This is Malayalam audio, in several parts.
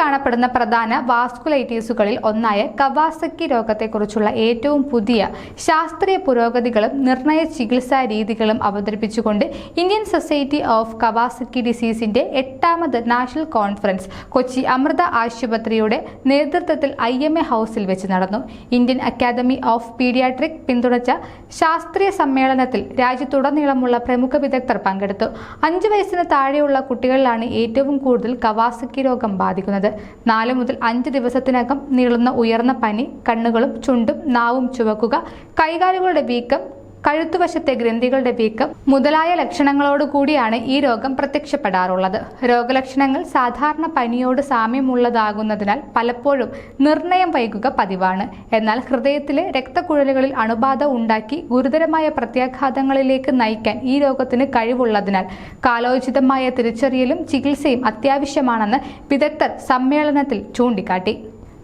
കാണപ്പെടുന്ന പ്രധാന വാസ്കുലൈറ്റീസുകളിൽ ഒന്നായ കവാസക്കി രോഗത്തെക്കുറിച്ചുള്ള ഏറ്റവും പുതിയ ശാസ്ത്രീയ പുരോഗതികളും നിർണയ ചികിത്സാ രീതികളും അവതരിപ്പിച്ചുകൊണ്ട് ഇന്ത്യൻ സൊസൈറ്റി ഓഫ് കവാസക്കി ഡിസീസിന്റെ എട്ടാമത് നാഷണൽ കോൺഫറൻസ് കൊച്ചി അമൃത ആശുപത്രിയുടെ നേതൃത്വത്തിൽ ഐ എം എ ഹൗസിൽ വെച്ച് നടന്നു. ഇന്ത്യൻ അക്കാദമി ഓഫ് പീഡിയാട്രിക് പിന്തുണച്ച ശാസ്ത്രീയ സമ്മേളനത്തിൽ രാജ്യത്തുടനീളമുള്ള പ്രമുഖ വിദഗ്ധർ പങ്കെടുത്തു. അഞ്ചു വയസ്സിന് താഴെയുള്ള കുട്ടികളിലാണ് ഏറ്റവും കൂടുതൽ കവാസക്കി രോഗം ബാധിക്കുന്നത്. നാല് മുതൽ അഞ്ച് ദിവസത്തിനകം നീളുന്ന ഉയർന്ന പനി കണ്ണുകളും ചുണ്ടും നാവും ചുവക്കുക കൈകാലുകളുടെ വീക്കം കഴുത്തുവശത്തെ ഗ്രന്ഥികളുടെ വീക്കം മുതലായ ലക്ഷണങ്ങളോടുകൂടിയാണ് ഈ രോഗം പ്രത്യക്ഷപ്പെടാറുള്ളത്. രോഗലക്ഷണങ്ങൾ സാധാരണ പനിയോട് സാമ്യമുള്ളതാകുന്നതിനാൽ പലപ്പോഴും നിർണയം വൈകുക പതിവാണ്. എന്നാൽ ഹൃദയത്തിലെ രക്തക്കുഴലുകളിൽ അണുബാധ ഉണ്ടാക്കി ഗുരുതരമായ പ്രത്യാഘാതങ്ങളിലേക്ക് നയിക്കാൻ ഈ രോഗത്തിന് കഴിവുള്ളതിനാൽ കാലോചിതമായ തിരിച്ചറിയലും ചികിത്സയും അത്യാവശ്യമാണെന്ന് വിദഗ്ധർ സമ്മേളനത്തിൽ ചൂണ്ടിക്കാട്ടി.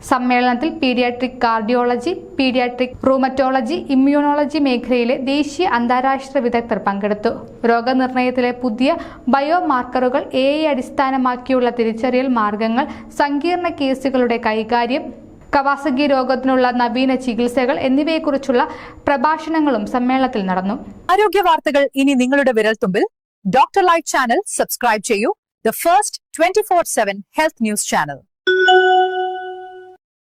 സമ്മേളനത്തിൽ paediatric cardiology paediatric rheumatology immunology മേഖലയിലെ ദേശീയ അന്താരാഷ്ട്ര വിദഗ്ധർ പങ്കെടുത്തു. രോഗനിർണയത്തിലെ പുതിയ ബയോ മാർക്കറുകൾ എ അടിസ്ഥാനമാക്കിയുള്ള തിരിച്ചറിയൽ മാർഗങ്ങൾ സങ്കീർണ കേസുകളുടെ കൈകാര്യം കവാസകി രോഗത്തിനുള്ള നവീന ചികിത്സകൾ എന്നിവയെക്കുറിച്ചുള്ള പ്രഭാഷണങ്ങളും സമ്മേളനത്തിൽ നടന്നു. ആരോഗ്യ വാർത്തകൾ ഇനി നിങ്ങളുടെ വിരൽത്തുമ്പിൽ. ഡോക്ടർ ലൈഫ് ചാനൽ സബ്സ്ക്രൈബ് ചെയ്യൂ. The first twenty four seven health news channel